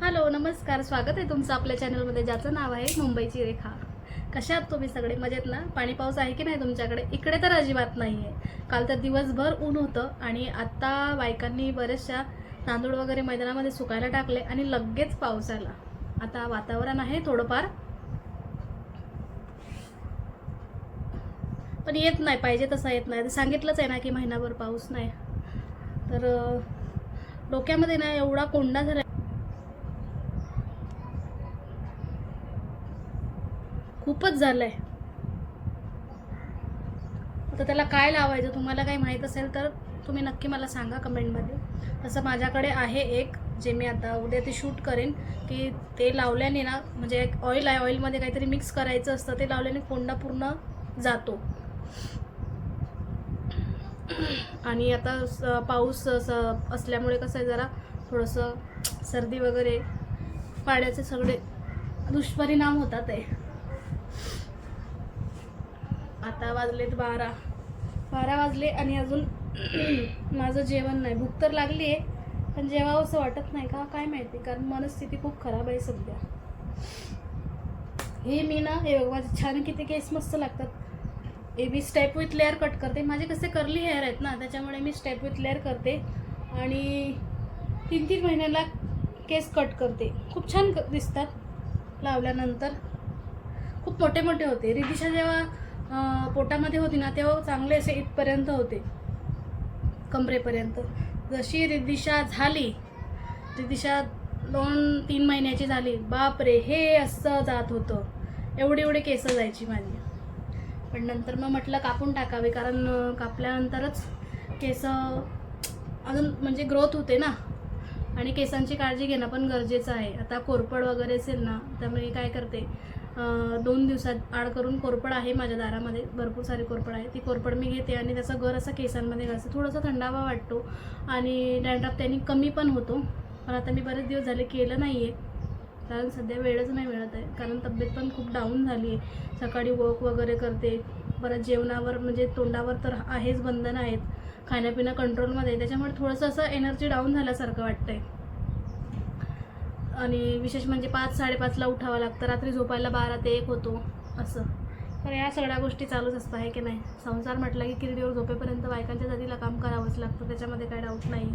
Hello नमस्कार स्वागत आहे तुमचं आपल्या चॅनलमध्ये ज्याचं नाव आहे मुंबईची रेखा. कशा आहात तुम्ही सगळे? मजेत ना? पाणी पाऊस आहे की नाही तुमच्याकडे? इकडे तर अजिबात नाही आहे काल तर दिवसभर ऊन होतं आणि आत्ता बायकांनी बऱ्याचशा तांदूळ वगैरे मैदानामध्ये सुकायला टाकले आणि लगेच पाऊस आला. आता वातावरण आहे थोडंफार. पण येत नाही पाहिजे तसा येत नाही. सांगितलंच आहे ना की महिनाभर पाऊस नाही. तर डोक्यामध्ये ना एवढा कोंडा झाला खूपच झालंय. आता त्याला काय लावायचं तुम्हाला काही माहीत असेल तर तुम्ही नक्की मला सांगा कमेंटमध्ये. तसं माझ्याकडे आहे एक जे मी आता उद्या ते शूट करेन की ते लावल्याने ना म्हणजे एक ऑइल आहे ऑइलमध्ये काहीतरी मिक्स करायचं असतं ते लावल्याने कोंडा पूर्ण जातो. आणि आता स- पाऊस असं असल्यामुळे कसं आहे जरा थोडंसं सर्दी वगैरे पाण्याचे सगळे दुष्परिणाम होतात आहे. आता वाजलेत बारा. बारा वाजले आणि अजून माझं जेवण नाही. भूक तर लागली आहे पण जेवावं असं वाटत नाही का? काय माहिती? कारण मनस्थिती खूप खराब आहे सध्या. हे मी ना हे बघ माझे छान किती केस मस्त लागतात. हे मी स्टेप विथ लेअर कट करते. माझे कसे कर्ली हेअर आहेत ना त्याच्यामुळे मी स्टेप विथ लेअर करते. आणि तीन तीन महिन्याला केस कट करते. खूप छान दिसतात लावल्यानंतर. खूप मोठे मोठे होते. रिदिशा जेव्हा पोटामध्ये होती ना तेव्हा चांगले असे इथपर्यंत होते. कमरेपर्यंत. जशी रिदिशा झाली रिदिशा दोन तीन महिन्याची झाली बापरे हे असं जात होतं. एवढी एवढे केस जायची माझी. पण नंतर मग म्हटलं कापून टाकावे कारण कापल्यानंतरच केस अजून म्हणजे ग्रोथ होते ना. आणि केसांची काळजी घेणं पण गरजेचं आहे. आता कोरपड वगैरे असेल ना त्यामुळे मी काय करते दोन दिवसात आड करून कोरपड आहे माझ्या दारामध्ये. भरपूर सारी कोरपड आहे. ती कोरपड मी घेते आणि त्याचा घर असा केसांमध्ये घालते. थोडासा थंडावा वाटतो आणि डॅन्ड्रफ त्यांनी कमी पण होतो. पण आता मी बरेच दिवस झाले केलं नाही आहे कारण सध्या वेळच नाही मिळत आहे. कारण तब्येत पण खूप डाऊन झाली आहे सकाळी वॉक वगैरे करते. परत जेवणावर म्हणजे तोंडावर तर आहेच बंधन आहेत. खाण्यापिणं कंट्रोलमध्ये त्याच्यामुळे थोडंसं असं एनर्जी डाऊन झाल्यासारखं वाटतं आहे आणि विशेष म्हणजे पाच साडेपाचला उठावं लागतं. रात्री झोपायला बारा ते एक होतो असं. तर या सगळ्या गोष्टी चालूच असतं आहे की नाही? संसार म्हटलं की किरडीवर झोपेपर्यंत बायकांच्या जातीला काम करावंच लागतं त्याच्यामध्ये काय डाऊट नाही.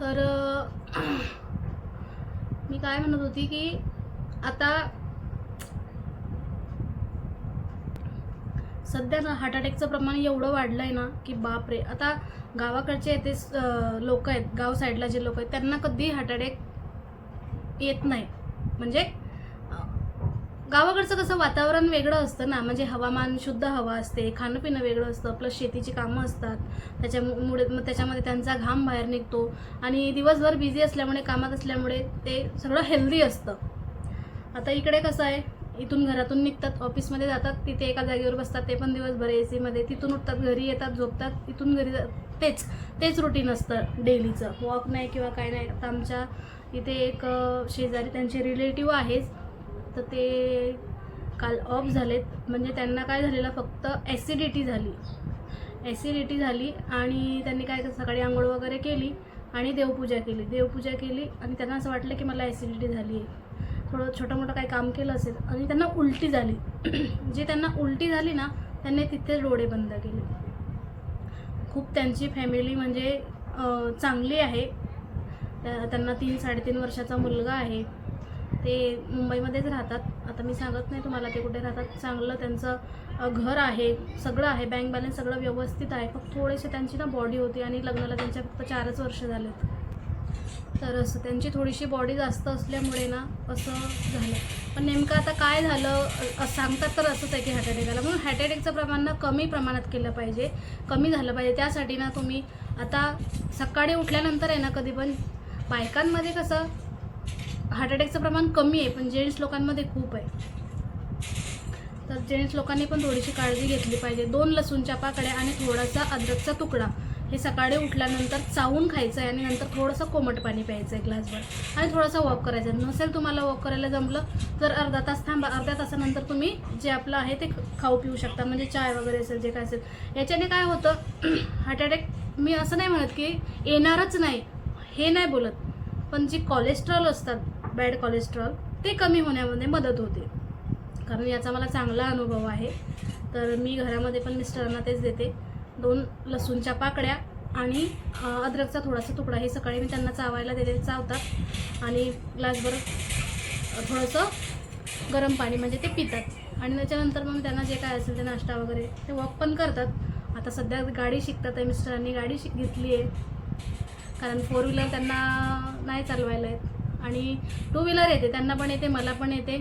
तर मी काय म्हणत होती की आता सध्या ना हार्ट अटॅकचं प्रमाण एवढं वाढलं आहे ना की बापरे आता गावाकडचे येथे लोक आहेत गाव साईडला जे लोक आहेत त्यांना कधी हार्ट अटॅक येत नाही. म्हणजे गावाकडचं कसं वातावरण वेगळं असतं ना. म्हणजे हवामान शुद्ध हवा असते खाणं पिणं वेगळं असतं प्लस शेतीची कामं असतात. त्याच्यामुळे मग त्याच्यामध्ये त्यांचा घाम बाहेर निघतो. आणि दिवसभर बिझी असल्यामुळे कामात असल्यामुळे ते सगळं हेल्दी असतं. आता इकडे कसं आहे इथून घरातून निघतात ऑफिसमध्ये जातात तिथे एका जागेवर बसतात ते पण दिवसभर ए सीमध्ये तिथून उठतात घरी येतात झोपतात इथून घरी तेच तेच रुटीन असतं डेलीचं वॉक नाही किंवा काय नाही. आता आमच्या इथे एक शेजारी त्यांचे रिलेटिव्ह आहेच तर ते काल ऑफ झालेत. म्हणजे त्यांना काय झालेलं फक्त ॲसिडिटी झाली. ॲसिडिटी झाली आणि त्यांनी काय सकाळी आंघोळ वगैरे केली आणि देवपूजा केली. देवपूजा केली आणि त्यांना असं वाटलं की मला ॲसिडिटी झाली आहे थोडं छोटं मोठं काही काम केलं असेल आणि त्यांना उलटी झाली. जे त्यांना उलटी झाली ना त्यांनी तिथे डोळे बंद केले. खूप त्यांची फॅमिली म्हणजे चांगली आहे. त्या- त्यांना तीन साडेतीन वर्षाचा मुलगा आहे. ते मुंबईमध्येच राहतात. आता मी सांगत नाही तुम्हाला ते कुठे राहतात. चांगलं त्यांचं घर आहे. सगळं आहे. बँक बॅलन्स सगळं व्यवस्थित आहे. फक्त थोडेसे त्यांची ना बॉडी होती आणि लग्नाला त्यांच्या फक्त चारच वर्ष झालेत. तर असं त्यांची थोडीशी बॉडी जास्त असल्यामुळे ना असं झालं. पण नेमकं आता काय झालं सांगतात तर असंच आहे की हार्ट अटॅक आला म्हणून हार्ट अटॅकचं प्रमाण ना कमी प्रमाणात केलं पाहिजे कमी झालं पाहिजे. त्यासाठी ना तुम्ही आता सकाळी उठल्यानंतर आहे ना कधी पण बायकांमध्ये कसं हार्ट अटॅकचं प्रमाण कमी आहे पण जेंट्स लोकांमध्ये खूप आहे. तर जेंट्स लोकांनी पण थोडीशी काळजी घेतली पाहिजे. दोन लसूणच्या पाकळ्या आणि थोडासा अद्रकचा तुकडा. हे सकाळी उठल्यानंतर चावून खायचं आहे आणि नंतर थोडंसं कोमट पाणी प्यायचं आहे ग्लासभर. आणि थोडासा वॉक करायचा आहे नसेल तुम्हाला वॉक करायला जमलं तर अर्धा तास थांबा. अर्ध्या तासानंतर तुम्ही जे आपलं आहे ते खाऊ पिऊ शकता. म्हणजे चाय वगैरे असेल जे काय असेल. याच्याने काय होतं हार्ट अटॅक मी असं नाही म्हणत की येणारच नाही. हे नाही बोलत. पण जी कोलेस्ट्रॉल असतात बॅड कोलेस्ट्रॉल ते कमी होण्यामध्ये मदत होते. कारण याचा मला चांगला अनुभव आहे. तर मी घरामध्ये पण मिस्टरांना तेच देते. दोन लसूणच्या पाकड्या आणि अद्रकचा थोडासा तुकडा हे सकाळी मी त्यांना चावायला देते चावतात. आणि ग्लासभर थोडंसं गरम पाणी म्हणजे ते पितात. आणि त्याच्यानंतर मग त्यांना जे काय असेल ते नाश्ता वगैरे ते वॉक पण करतात. आता सध्या गाडी शिकतात आहे मिस्टरांनी गाडी शिक घेतली आहे. कारण फोर व्हीलर त्यांना नाही चालवायला येत. आणि टू व्हीलर येते त्यांना पण येते मला पण येते.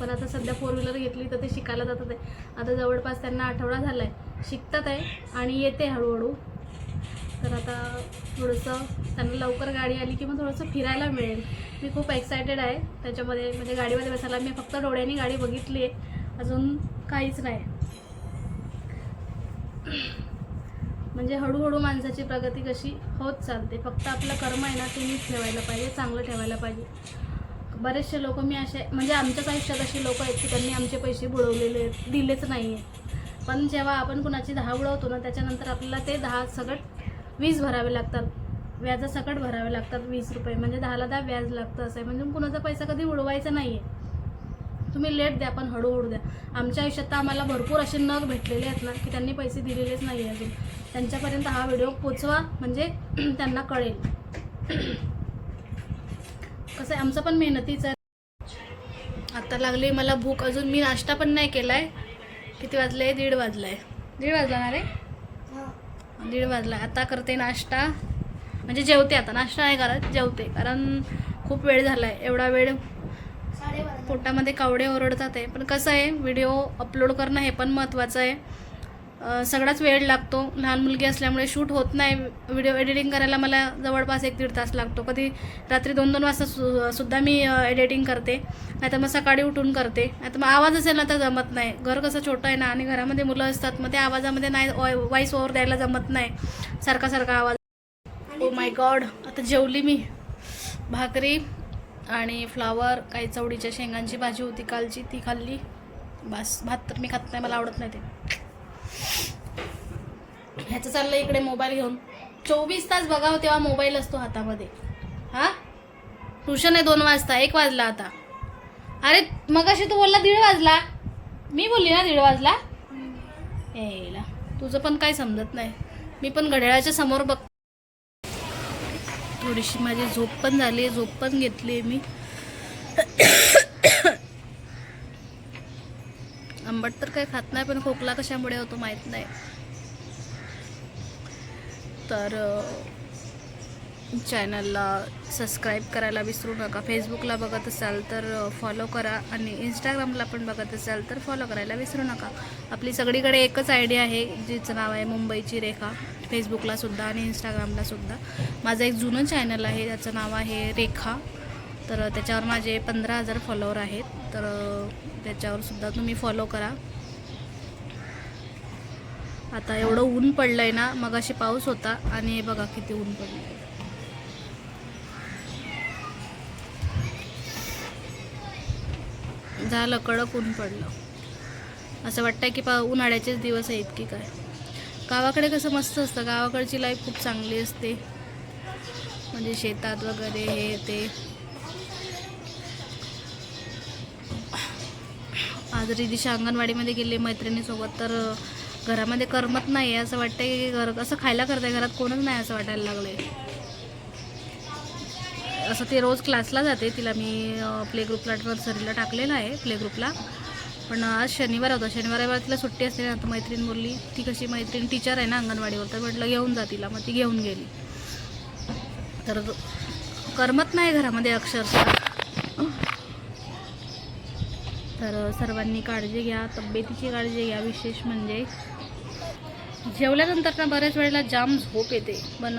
पण आता सध्या फोर व्हीलर घेतली तर ते शिकायला जातात आहे. आता जवळपास त्यांना आठवडा झाला आहे शिकतात आहे. आणि येते हळूहळू. तर आता थोडंसं त्यांना लवकर गाडी आली की मग थोडंसं फिरायला मिळेल. मी खूप एक्सायटेड आहे. त्याच्यामध्ये म्हणजे गाडीमध्ये बसायला मी फक्त डोळ्यांनी गाडी बघितली आहे. अजून काहीच नाही. म्हणजे हळूहळू माणसाची प्रगती कशी होत चालते. फक्त आपलं कर्म आहे ना ते नीट ठेवायला पाहिजे चांगलं ठेवायला पाहिजे. बरेचसे लोक मी असे म्हणजे आमच्याच आयुष्यात अशी लोक आहेत की त्यांनी आमचे पैसे बुडवलेले आहेत दिलेच नाही आहे पण जेव्हा आपण कुणाची दहा उडवतो ना त्याच्यानंतर आपल्याला ते दहा सकट वीस भरावे लागतात. व्याजासकट भरावे लागतात वीस रुपये. म्हणजे दहाला दहा व्याज लागतं असं आहे. म्हणजे कुणाचा पैसा कधी उडवायचा नाही आहे तुम्ही लेट द्या पण हळूहळू द्या. आमच्या आयुष्यात तर आम्हाला भरपूर असे नग भेटलेले आहेत ना की त्यांनी पैसे दिलेलेच नाही आहे अजून. त्यांच्यापर्यंत हा व्हिडिओ पोचवा म्हणजे त्यांना कळेल. कसं आहे आमचं पण मेहनतीच आहे. आत्ता लागली मला भूक अजून. मी नाश्ता पण नाही केला आहे किती वाजले? दीड वाजला आहे दीड वाजला ना रे? दीड वाजला. आता करते नाश्ता. म्हणजे जेवते आता. नाश्ता नाही करत जेवते. कारण खूप वेळ झाला आहे एवढा वेळ पोटामध्ये कावडे ओरडतात आहे. पण कसं आहे व्हिडिओ अपलोड करणं हे पण महत्त्वाचं आहे. सगळाच वेळ लागतो. लहान मुलगी असल्यामुळे शूट होत नाही. व्हिडिओ एडिटिंग करायला मला जवळपास एक दीड तास लागतो. कधी रात्री दोन दोन वाजता सु सुद्धा मी एडिटिंग करते. नाहीतर मग सकाळी उठून करते. नाहीतर मग आवाज असेल ना तर जमत नाही. घर कसं छोटं आहे ना आणि घरामध्ये मुलं असतात मग त्या आवाजामध्ये नाही वॉईस ओव्हर द्यायला जमत नाही. सारखा सारखा आवाज. ओ माय गॉड आता जेवली मी. भाकरी आणि फ्लावर काही चवडीच्या शेंगांची भाजी होती कालची ती खाल्ली. बस भात तर मी खात नाही. मला आवडत नाही ते. ह्याचं चाललं इकडे मोबाईल घेऊन. चोवीस तास बघावं तेव्हा मोबाईल असतो हातामध्ये. हा? ट्युशन आहे दोन वाजता एक वाजला आता. अरे मग अशी तू बोलला दीड वाजला. मी बोलली ना दीड वाजला? यायला तुझं पण काही समजत नाही. मी पण घड्याळाच्या समोर बघ थोडीशी माझी झोप पण झाली झोप पण घेतली मी. आंबट तर काही खात नाही पण खोकला कशामुळे होतो माहीत नाही. तर चॅनलला सबस्क्राईब करायला विसरू नका. फेसबुकला बघत असाल तर फॉलो करा आणि इंस्टाग्रामला पण बघत असाल तर फॉलो करायला विसरू नका. आपली सगळीकडे एकच आयडिया आहे जिचं नाव आहे मुंबईची रेखा. फेसबुकला सुद्धा आणि इंस्टाग्रामला सुद्धा. माझं एक जुनं चॅनल आहे त्याचं नाव आहे रेखा. तर त्याच्यावर माझे पंधरा हजार फॉलोवर आहेत. तर त्याच्यावरसुद्धा तुम्ही फॉलो करा. आता एवढं ऊन पडलं आहे ना मग अशी पाऊस होता आणि बघा किती ऊन पडलं आहे झालं कडक ऊन पडलं. असं वाटतंय की पा उन्हाळ्याचेच दिवस आहेत की काय. गावाकडे कसं मस्त असतं. गावाकडची लाईफ खूप चांगली असते. म्हणजे शेतात वगैरे हे ते. जरी दिशा अंगणवाडीमध्ये गेले मैत्रिणीसोबत तर घरामध्ये करमत नाही. आहे असं वाटतंय की घर असं खायला करताय घरात कोणच नाही असं वाटायला लागलंय. असं ते रोज क्लासला जाते. तिला मी प्ले ग्रुपला नर्सरीला टाकलेलं आहे प्ले ग्रुपला. पण आज शनिवार होता. शनिवार रविवार तिला सुट्टी असते ना तर मैत्रीण बोलली ती कशी मैत्रीण टीचर आहे ना अंगणवाडीवर? तर म्हटलं घेऊन जा तिला. मग ती घेऊन गेली. तर करमत नाही घरामध्ये अक्षरशः. तर सर्वांनी काळजी घ्या तब्येतीची काळजी घ्या विशेष म्हणजे. जेवल्यानंतर ना बऱ्याच वेळेला जाम झोप येते. पण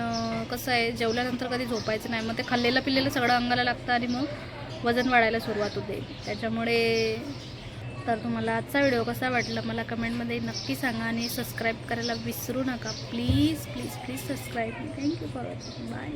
कसं आहे जेवल्यानंतर कधी झोपायचं नाही. मग ते खाल्लेलं पिल्लेलं सगळं अंगाला लागतं आणि मग वजन वाढायला सुरुवात होते. त्याच्यामुळे तर तुम्हाला आजचा व्हिडिओ कसा वाटला मला कमेंटमध्ये नक्की सांगा आणि सबस्क्राईब करायला विसरू नका. Please please please subscribe. Thank you for watching bye